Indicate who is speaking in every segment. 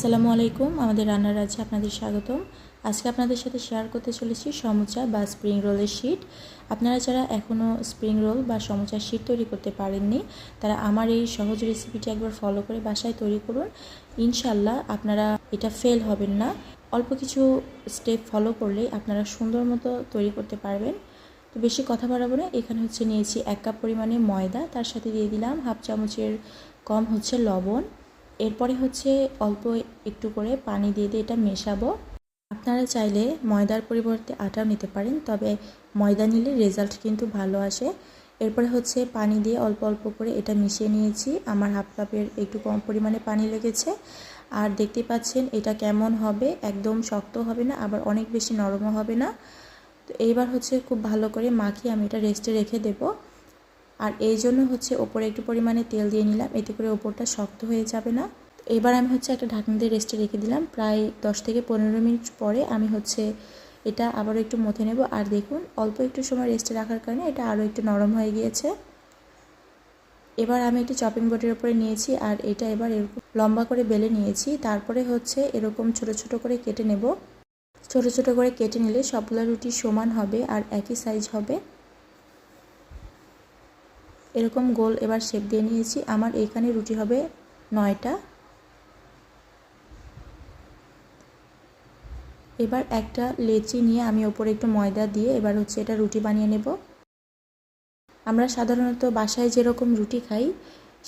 Speaker 1: আসসালামু আলাইকুম, আমাদের রান্নার রাজ্যে আপনাদের স্বাগতম। আজকে আপনাদের সাথে শেয়ার করতে চলেছি সমুচা বা স্প্রিং রোলের শিট আপনারা যারা এখনও স্প্রিং রোল বা সমুচার শিট তৈরি করতে পারেননি, তারা আমার এই সহজ রেসিপিটি একবার ফলো করে বাসায় তৈরি করুন। ইনশাল্লাহ আপনারা এটা ফেল হবেন না। অল্প কিছু স্টেপ ফলো করলেই আপনারা সুন্দর মতো তৈরি করতে পারবেন। তো বেশি কথা বাড়াবো এখানে হচ্ছে নিয়েছি এক কাপ পরিমাণে ময়দা, তার সাথে দিয়ে দিলাম হাফ চামচের কম হচ্ছে লবণ। এরপরে হচ্ছে অল্প একটু করে পানি দিয়ে দিয়ে এটা মেশাবো। আপনারা চাইলে ময়দার পরিবর্তে আটাও নিতে পারেন, তবে ময়দা নিলে রেজাল্ট কিন্তু ভালো আসে। এরপরে হচ্ছে পানি দিয়ে অল্প অল্প করে এটা মিশিয়ে নিয়েছি। আমার হাফ কাপের একটু কম পরিমাণে পানি লেগেছে। আর দেখতে পাচ্ছেন এটা কেমন হবে, একদম শক্ত হবে না, আবার অনেক বেশি নরমও হবে না। তো এইবার হচ্ছে খুব ভালো করে মাখিয়ে আমি এটা রেস্টে রেখে দেবো। আর এই জন্য হচ্ছে ওপরে একটু পরিমাণে তেল দিয়ে নিলাম। এতে করে ওপরটা শক্ত হয়ে যাবে না। এবার আমি হচ্ছে একটা ঢাকনা দিয়ে রেস্টে রেখে দিলাম। প্রায় দশ থেকে পনেরো মিনিট পরে আমি হচ্ছে এটা আবারও একটু মথে নেব। আর দেখুন, অল্প একটু সময় রেস্টে রাখার কারণে এটা আরও একটু নরম হয়ে গিয়েছে। এবার আমি একটি চপিং বোর্ডের উপরে নিয়েছি আর এটা এবার এরকম লম্বা করে বেলে নিয়েছি। তারপরে হচ্ছে এরকম ছোট ছোট করে কেটে নেব। ছোট ছোট করে কেটে নিলে সবগুলো রুটি সমান হবে আর একই সাইজ হবে। এরকম গোল এবার শেপ দিয়ে নিয়েছি। আমার এখানে রুটি হবে নয়টা। এবার একটা লেচি নিয়ে আমি ওপরে একটু ময়দা দিয়ে এবার হচ্ছে এটা রুটি বানিয়ে নেব। আমরা সাধারণত বাসায় যেরকম রুটি খাই,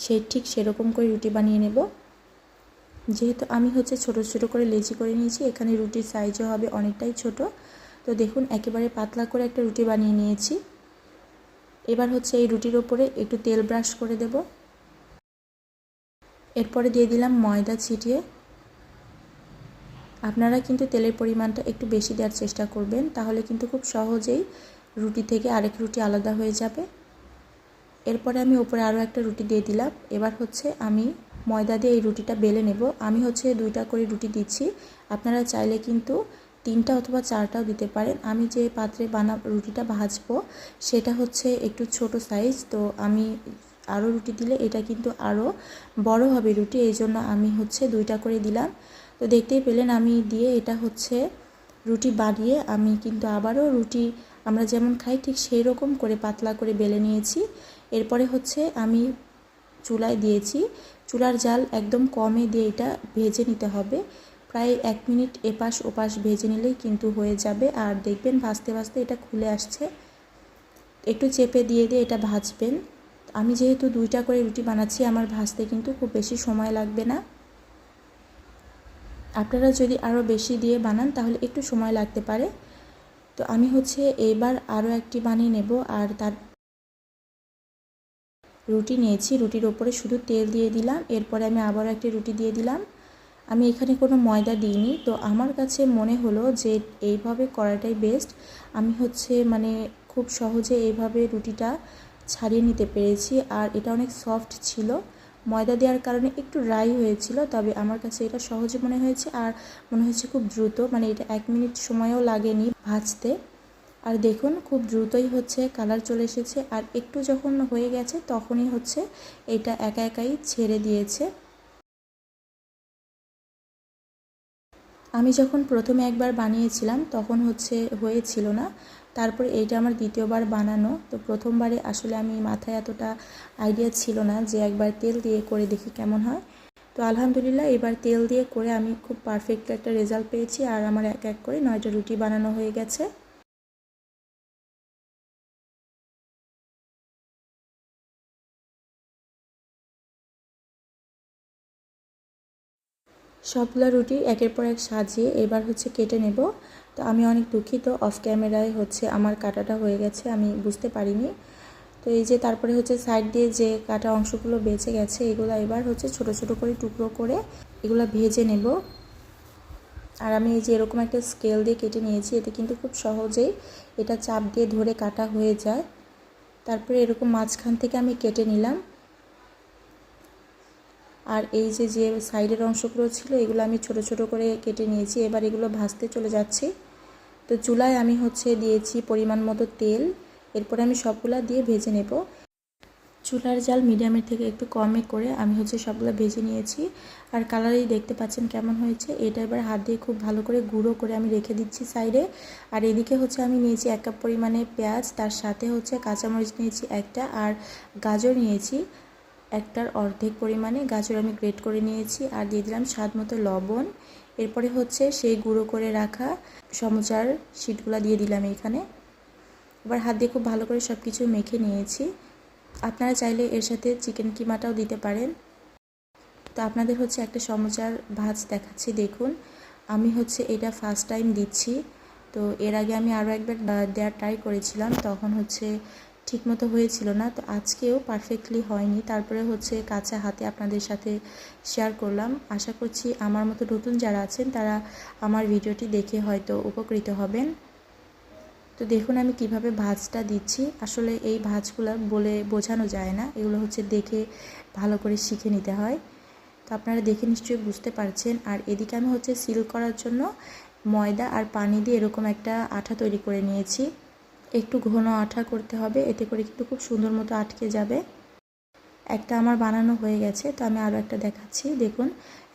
Speaker 1: সে ঠিক সেরকম করে রুটি বানিয়ে নেব। যেহেতু আমি হচ্ছে ছোট ছোট করে লেচি করে নিয়েছি, এখানে রুটির সাইজও হবে অনেকটাই ছোট। তো দেখুন, একেবারে পাতলা করে একটা রুটি বানিয়ে নিয়েছি। এবার হচ্ছে এই রুটির ওপরে একটু তেল ব্রাশ করে দেব। এরপরে দিয়ে দিলাম ময়দা ছিটিয়ে। আপনারা কিন্তু তেলের পরিমাণটা একটু বেশি দেওয়ার চেষ্টা করবেন, তাহলে কিন্তু খুব সহজেই রুটি থেকে আরেক রুটি আলাদা হয়ে যাবে। এরপরে আমি ওপরে আরও একটা রুটি দিয়ে দিলাম। এবার হচ্ছে আমি ময়দা দিয়ে এই রুটিটা বেলে নেব। আমি হচ্ছে দুইটা করে রুটি দিচ্ছি। আপনারা চাইলে কিন্তু তিনটা অথবা চারটাও দিতে পারেন। আমি যে পাত্রে বানা, রুটিটা ভাজবো, সেটা হচ্ছে একটু ছোট সাইজ তো আমি আরও রুটি দিলে এটা কিন্তু আরও বড় হবে রুটি, এই জন্য আমি হচ্ছে দুইটা করে দিলাম। তো দেখতেই পেলেন আমি দিয়ে এটা হচ্ছে রুটি বাড়িয়ে আমি কিন্তু আবারও রুটি আমরা যেমন খাই ঠিক সেই রকম করে পাতলা করে বেলে নিয়েছি। এরপরে হচ্ছে আমি চুলায় দিয়েছি। চুলার জাল একদম কমে দিয়ে এটা ভেজে নিতে হবে। প্রায় এক মিনিট এপাশ ওপাশ ভেজে নিলেই কিন্তু হয়ে যাবে। আর দেখবেন ভাজতে ভাজতে এটা খুলে আসছে। একটু চেপে দিয়ে দিয়ে এটা ভাজবেন। আমি যেহেতু দুইটা করে রুটি বানাচ্ছি, আমার ভাজতে কিন্তু খুব বেশি সময় লাগবে না। আপনারা যদি আরও বেশি দিয়ে বানান, তাহলে একটু সময় লাগতে পারে। তো আমি হচ্ছে এবার আরও একটি বানিয়ে নেব। আর তার রুটি নিয়েছি। রুটির ওপরে শুধু তেল দিয়ে দিলাম। এরপরে আমি আবারও একটি রুটি দিয়ে দিলাম। আমি এখানে কোনো ময়দা দিইনি। তো আমার কাছে মনে হলো যে এইভাবে করাটাই বেস্ট আমি হচ্ছে মানে খুব সহজে এইভাবে রুটিটা ছাড়িয়ে নিতে পেরেছি। আর এটা অনেক সফট ছিল। ময়দা দেওয়ার কারণে একটু ড্রাই হয়েছিল, তবে আমার কাছে এটা সহজে মনে হয়েছে আর মনে হয়েছে খুব দ্রুত। মানে এটা এক মিনিট সময়ও লাগেনি ভাজতে। আর দেখুন, খুব দ্রুতই হচ্ছে কালার চলে এসেছে। আর একটু যখন হয়ে গেছে, তখনই হচ্ছে এটা একা একাই ছেড়ে দিয়েছে। আমি যখন প্রথমে একবার বানিয়েছিলাম, তখন হচ্ছে হয়েছিল না। তারপরে এইটা আমার দ্বিতীয়বার বানানো। তো প্রথমবারে আসলে আমি মাথায় এতটা আইডিয়া ছিল না যে একবার তেল দিয়ে করে দেখি কেমন হয়। তো আলহামদুলিল্লাহ, এবার তেল দিয়ে করে আমি খুব পারফেক্ট একটা রেজাল্ট পেয়েছি। আর আমার এক এক করে নয়টা রুটি বানানো হয়ে গেছে। সবগুলো রুটি একের পর এক সাজিয়ে এবার হচ্ছে কেটে নেব। তো আমি অনেক দুঃখিত অফ ক্যামেরায় হচ্ছে আমার কাটাটা হয়ে গেছে, আমি বুঝতে পারিনি। তো এই যে তারপরে হচ্ছে সাইড দিয়ে যে কাটা অংশগুলো বেঁচে গেছে, এগুলো এবার হচ্ছে ছোট ছোট করে টুকরো করে এগুলো ভেজে নেব। আর আমি এই যে এরকম একটা স্কেল দিয়ে কেটে নিয়েছি, এতে কিন্তু খুব সহজেই এটা চাপ দিয়ে ধরে কাটা হয়ে যায়। তারপরে এরকম মাঝখান থেকে আমি কেটে নিলাম। আর এই যে যে সাইডের অংশগুলো ছিল, এগুলো আমি ছোট ছোট করে কেটে নিয়েছি। এবার এগুলো ভাজতে চলে যাচ্ছি। তো চুলায় আমি হচ্ছে দিয়েছি পরিমাণ মতো তেল। এরপরে আমি সবগুলা দিয়ে ভেজে নেব। চুলার জাল মিডিয়ামের থেকে একটু কমে করে আমি হচ্ছে সবগুলো ভেজে নিয়েছি। আর কালারই দেখতে পাচ্ছেন কেমন হয়েছে? এটা এবার হাত দিয়ে খুব ভালো করে গুঁড়ো করে আমি রেখে দিচ্ছি সাইডে। আর এদিকে হচ্ছে আমি নিয়েছি এক কাপ পরিমাণে পেঁয়াজ। তার সাথে হচ্ছে কাঁচামরিচ নিয়েছি একটা। আর গাজর নিয়েছি। একটার অর্ধেক পরিমাণে গাজর আমি গ্রেট করে নিয়েছি আর দিয়ে দিলাম স্বাদ মতো লবণ। এরপরে হচ্ছে সেই গুঁড়ো করে রাখা সমচার শিটগুলো দিয়ে দিলাম এখানে। এবার হাত দিয়ে খুব ভালো করে সব কিছু মেখে নিয়েছি। আপনারা চাইলে এর সাথে চিকেন কিমাটাও দিতে পারেন। তো আপনাদের হচ্ছে একটা সমচার ভাজ দেখাচ্ছি, দেখুন। আমি হচ্ছে এটা ফার্স্ট টাইম দিচ্ছি। তো এর আগে আমি আরও একবার দেওয়ার ট্রাই করেছিলাম, তখন হচ্ছে ঠিকমতো হয়েছিল না, তো আজকেও পারফেক্টলি হয়নি। তারপরে হচ্ছে কাঁচা হাতে আপনাদের সাথে শেয়ার করলাম। আশা করছি আমার মতো নতুন যারা আছেন, তারা আমার ভিডিওটি দেখে হয়তো উপকৃত হবেন। তো দেখুন আমি কীভাবে ভাজটা দিচ্ছি। আসলে এই ভাজগুলো বলে বোঝানো যায় না, এগুলো হচ্ছে দেখে ভালো করে শিখে নিতে হয়। তো আপনারা দেখে নিশ্চয়ই বুঝতে পারছেন। আর এদিকে আমি হচ্ছে সিল করার জন্য ময়দা আর পানি দিয়ে এরকম একটা আঠা তৈরি করে নিয়েছি। একটু ঘন আঠা করতে হবে, এতে করে কিন্তু খুব সুন্দর মতো আটকে যাবে। একটা আমার বানানো হয়ে গেছে, তো আমি আরও একটা দেখাচ্ছি। দেখুন,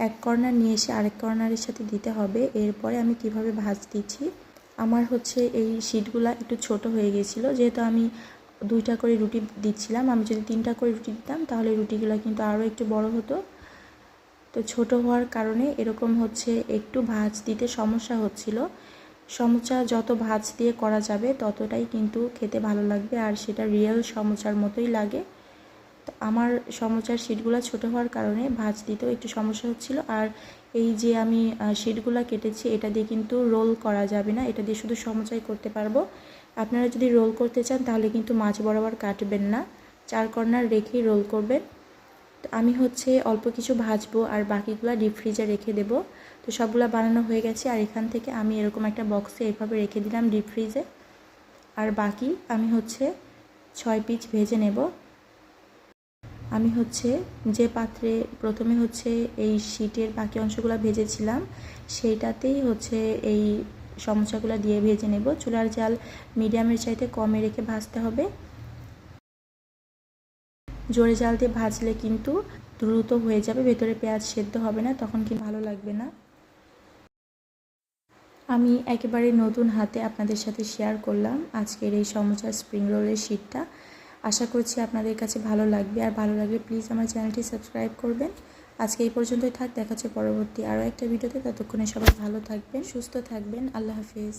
Speaker 1: এক কর্নার নিয়ে এসে আরেক কর্নারের সাথে দিতে হবে। এরপরে আমি কীভাবে ভাজ দিচ্ছি? আমার হচ্ছে এই শিটগুলো একটু ছোট হয়ে গেছিল, যেহেতু আমি দুইটা করে রুটি দিচ্ছিলাম, আমি যদি তিনটা করে রুটি দিতাম, তাহলে রুটিগুলো কিন্তু আরও একটু বড় হতো। তো ছোট হওয়ার কারণে এরকম হচ্ছে, একটু ভাজ দিতে সমস্যা হচ্ছিল। সমোচা যত ভাজ দিয়ে করা যাবে, ততটাই কিন্তু খেতে ভালো লাগবে, আর সেটা রিয়েল সমোচার মতোই লাগে। তো আমার সমোচার শিটগুলো ছোট হওয়ার কারণে ভাজ দিতেও একটু সমস্যা হচ্ছিল, আর এই যে আমি শিটগুলো কেটেছি, এটা দিয়ে কিন্তু রোল করা যাবে না, এটা দিয়ে শুধু সমোচাই করতে পারব। আপনারা যদি রোল করতে চান, তাহলে কিন্তু মাছ বরাবর কাটবেন না, চার কর্নার রেখেই রোল করবেন। আমি হচ্ছে অল্প কিছু ভাজবো আর বাকিগুলো ডিপ ফ্রিজে রেখে দেব। তো সবগুলো বানানো হয়ে গেছে আর এখান থেকে আমি এরকম একটা বক্সে এভাবে রেখে দিলাম ডিপ ফ্রিজে আর বাকি আমি হচ্ছে ছয় পিচ ভেজে নেব। আমি হচ্ছে যে পাত্রে প্রথমে হচ্ছে এই শীটের বাকি অংশগুলো ভেজেছিলাম, সেইটাতেই হচ্ছে এই সমস্যাগুলো দিয়ে ভেজে নেব। চুলার জাল মিডিয়ামের চাইতে কমে রেখে ভাজতে হবে। জোরে জাল দিয়ে ভাজলে কিন্তু দ্রুত হয়ে যাবে, ভেতরে পেঁয়াজ সেদ্ধ হবে না, তখন কি ভালো লাগবে না। আমি একেবারে নতুন হাতে আপনাদের সাথে শেয়ার করলাম আজকের এই সমোচা স্প্রিং রোলের শীটটা আশা করছি আপনাদের কাছে ভালো লাগবে, আর ভালো লাগলে প্লিজ আমার চ্যানেলটি সাবস্ক্রাইব করবেন। আজকে এই পর্যন্তই থাক, দেখা হচ্ছে পরবর্তী আরও একটা ভিডিওতে, ততক্ষণে সবাই ভালো থাকবেন, সুস্থ থাকবেন, আল্লাহ হাফিজ।